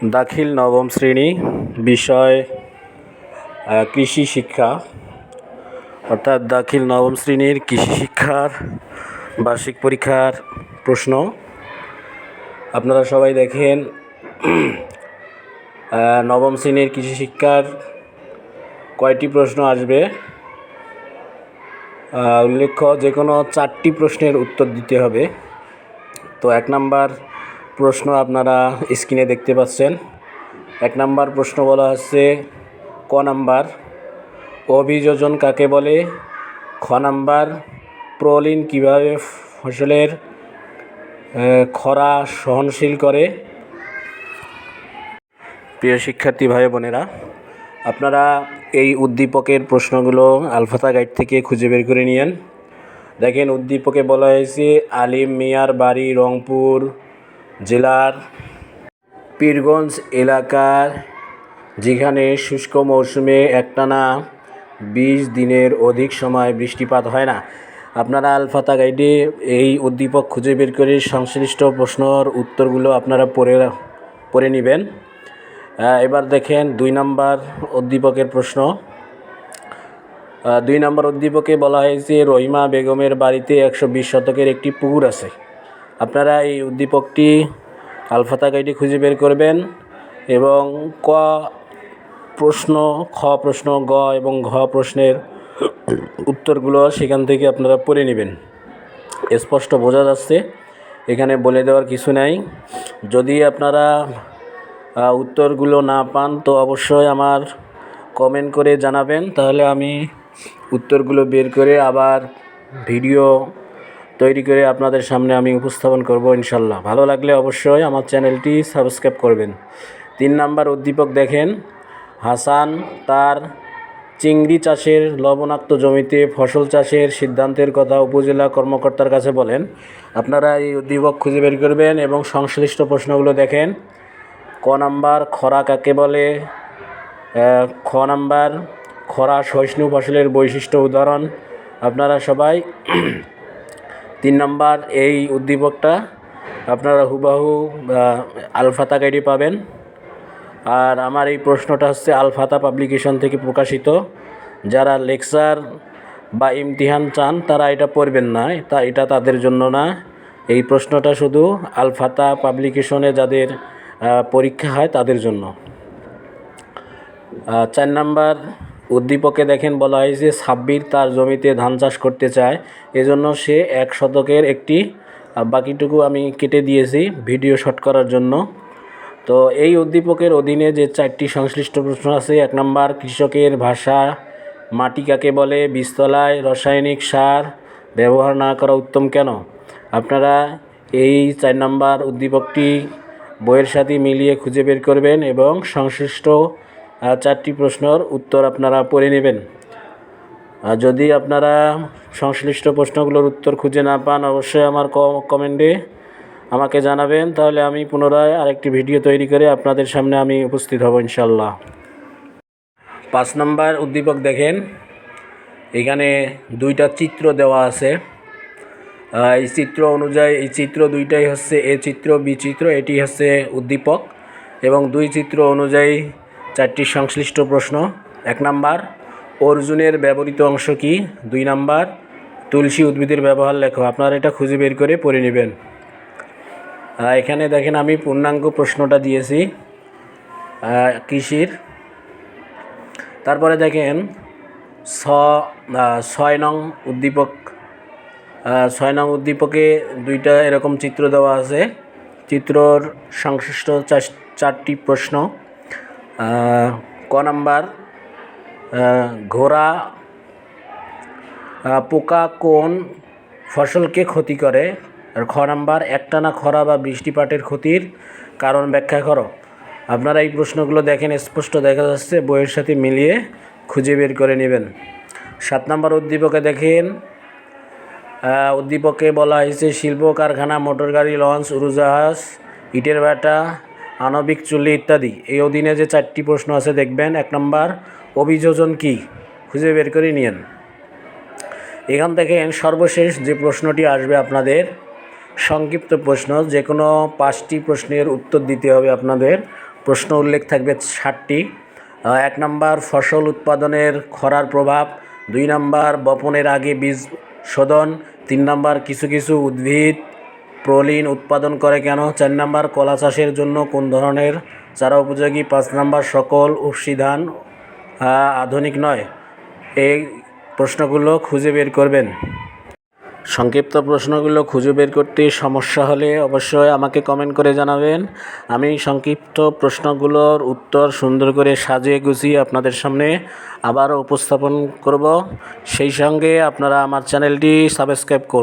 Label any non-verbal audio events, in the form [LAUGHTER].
দাখিল নবম শ্রেণি বিষয় কৃষি শিক্ষা। অর্থাৎ দাখিল নবম শ্রেণির কৃষি শিক্ষার বার্ষিক পরীক্ষার প্রশ্ন। আপনারা সবাই দেখেন [CLEARS THROAT] নবম শ্রেণির কৃষি শিক্ষার কয়টি প্রশ্ন আসবে? উল্লেখ্য, যে কোনো চারটি প্রশ্নের উত্তর দিতে হবে। তো এক নাম্বার প্রশ্ন আপনারা স্ক্রিনে দেখতে পাচ্ছেন। এক নাম্বার প্রশ্ন বলা হচ্ছে, ক নাম্বার? অভিযোজন কাকে বলে? খ নাম্বার, প্রলিন কীভাবে ফসলের খরা সহনশীল করে? প্রিয় শিক্ষার্থী ভাই বোনেরা, আপনারা এই উদ্দীপকের প্রশ্নগুলো আলফাতা গাইড থেকে খুঁজে বের করে নিয়েন। দেখেন, উদ্দীপকে বলা হয়েছে, আলিম মিয়ার বাড়ি রংপুর জেলার পীরগঞ্জ এলাকার, যেখানে শুষ্ক মৌসুমে একটানা বিশ দিনের অধিক সময় বৃষ্টিপাত হয় না। আপনারা আলফাতা গাইডে এই উদ্দীপক খুঁজে বের করে সংশ্লিষ্ট প্রশ্নর উত্তরগুলো আপনারা পড়ে পড়ে নেবেন। এবার দেখেন দুই নম্বর উদ্দীপকের প্রশ্ন। দুই নম্বর উদ্দীপকে বলা হয়েছে, রহিমা বেগমের বাড়িতে একশো বিশ শতকের একটি পুকুর আছে। আপনারা এই উদ্দীপকটি আলফাতা গাইডে খুঁজে বের করবেন এবং ক প্রশ্ন, খ প্রশ্ন, গ এবং ঘ প্রশ্নের উত্তরগুলো সেখান থেকে আপনারা পড়ে নেবেন। স্পষ্ট বোঝা যাচ্ছে, এখানে বলে দেওয়ার কিছু নাই। যদি আপনারা উত্তরগুলো না পান, তো অবশ্যই আমার কমেন্ট করে জানাবেন। তাহলে আমি উত্তরগুলো বের করে আবার ভিডিও তৈরি করে আপনাদের সামনে আমি উপস্থাপন করব ইনশাল্লাহ ভালো লাগলে অবশ্যই আমার চ্যানেলটি সাবস্ক্রাইব করবেন। তিন নাম্বার উদ্দীপক দেখেন, হাসান তার চিংড়ি চাষের লবণাক্ত জমিতে ফসল চাষের সিদ্ধান্তের কথা উপজেলা কর্মকর্তার কাছে বলেন। আপনারা এই উদ্দীপক খুঁজে বের করবেন এবং সংশ্লিষ্ট প্রশ্নগুলো দেখেন। ক নাম্বার, খরা কাকে বলে? খ নাম্বার, খরা সহিষ্ণু ফসলের বৈশিষ্ট্য উদাহরণ। আপনারা সবাই তিন নাম্বার, এই উদ্দীপকটা আপনারা হুবাহু আলফাতা গাইডে পাবেন। আর আমার এই প্রশ্নটা হচ্ছে আলফাতা পাবলিকেশন থেকে প্রকাশিত। যারা লেকচার বা ইমতিহান চান, তারা এটা পড়বেন না। তা এটা তাদের জন্য না। এই প্রশ্নটা শুধু আলফাতা পাবলিকেশনে যাদের পরীক্ষা হয় তাদের জন্য। চার নাম্বার উদ্দীপকে দেখেন বলা হয়েছে সাব্বির তার জমিতে ধান চাষ করতে চায়। এজন্য সে এক শতকের একটি বাকিটুকু আমি কেটে দিয়েছি ভিডিও শট করার জন্য। তো এই উদ্দীপকের অধীনে যে চারটি সংশ্লিষ্ট প্রশ্ন আছে, এক নম্বর, কৃষকের ভাষা, মাটি কাকে বলে, বীজতলায় রাসায়নিক সার ব্যবহার না করা উত্তম কেন? আপনারা এই চার নম্বর উদ্দীপকটি বইয়ের সাথে মিলিয়ে খুঁজে বের করবেন এবং সংশ্লিষ্ট চারটি প্রশ্নের উত্তর আপনারা পড়ে নেবেন। আর যদি আপনারা সংশ্লিষ্ট প্রশ্নগুলোর উত্তর খুঁজে না পান, অবশ্যই আমার কমেন্টে আমাকে জানাবেন। তাহলে আমি পুনরায় আরেকটি ভিডিও তৈরি করে আপনাদের সামনে আমি উপস্থিত হব ইনশাল্লাহ পাঁচ নম্বর উদ্দীপক দেখেন। এখানে দুইটা চিত্র দেওয়া আছে। এই চিত্র অনুযায়ী, এই চিত্র দুইটাই হচ্ছে এ চিত্র, বি চিত্র, এটি হচ্ছে উদ্দীপক। এবং দুই চিত্র অনুযায়ী চারটি সংশ্লিষ্ট প্রশ্ন। এক নাম্বার, অর্জুনের ব্যবহৃত অংশ কি? দুই নাম্বার, তুলসী উদ্ভিদের ব্যবহার লেখো। আপনারা এটা খুঁজে বের করে পড়ে নেবেন। এখানে দেখেন আমি পূর্ণাঙ্গ প্রশ্নটা দিয়েছি। কৃষির। তারপরে দেখেন ছ ছয় নং উদ্দীপক। ছয় নং উদ্দীপকে দুইটা এরকম চিত্র দেওয়া আছে। চিত্রর সংশ্লিষ্ট চার- চারটি প্রশ্ন। ক নাম্বার? ঘোড়া পোকা, কোন ফসলকে ক্ষতি করে? আর খ নাম্বার, একটানা খরা বা বৃষ্টিপাতের ক্ষতির কারণ ব্যাখ্যা করো। আপনারা এই প্রশ্নগুলো দেখেন, স্পষ্ট দেখা যাচ্ছে, বইয়ের সাথে মিলিয়ে খুঁজে বের করে নেবেন। সাত নম্বর উদ্দীপকে দেখেন উদ্দীপকে বলা হয়েছে শিল্প কারখানা মোটর গাড়ি লঞ্চ, উড়োজাহাজ, ইটের ভাটা আণবিক চুল্লি ইত্যাদি। এই অধীনে যে চারটি প্রশ্ন আছে, দেখবেন, এক নম্বর, অভিযোজন কি? খুঁজে বের করে নিয়েন। এখান থেকে সর্বশেষ যে প্রশ্নটি আসবে আপনাদের, সংক্ষিপ্ত প্রশ্ন যে কোনো পাঁচটি প্রশ্নের উত্তর দিতে হবে আপনাদের। প্রশ্ন উল্লেখ থাকবে ষাটটি। এক নম্বর, ফসল উৎপাদনের খরার প্রভাব। দুই নম্বর, বপনের আগে বীজ শোধন। তিন নম্বর, কিছু কিছু উদ্ভিদ প্রোলিন উৎপাদন করে কেন? চার নম্বর, কলা চাষের জন্য কোন ধরনের চারা উপযোগী? পাঁচ নম্বর, সকল উফশী ধান আধুনিক নয়? এই প্রশ্নগুলো খুঁজে বের করবেন। সংক্ষিপ্ত প্রশ্নগুলো খুঁজে বের করতে সমস্যা হলে অবশ্যই আমাকে কমেন্ট করে জানাবেন। আমি সংক্ষিপ্ত প্রশ্নগুলোর উত্তর সুন্দর করে সাজিয়ে গুছিয়ে আপনাদের সামনে আবারও উপস্থাপন করব। সেই সঙ্গে আপনারা আমার চ্যানেলটি সাবস্ক্রাইব করুন।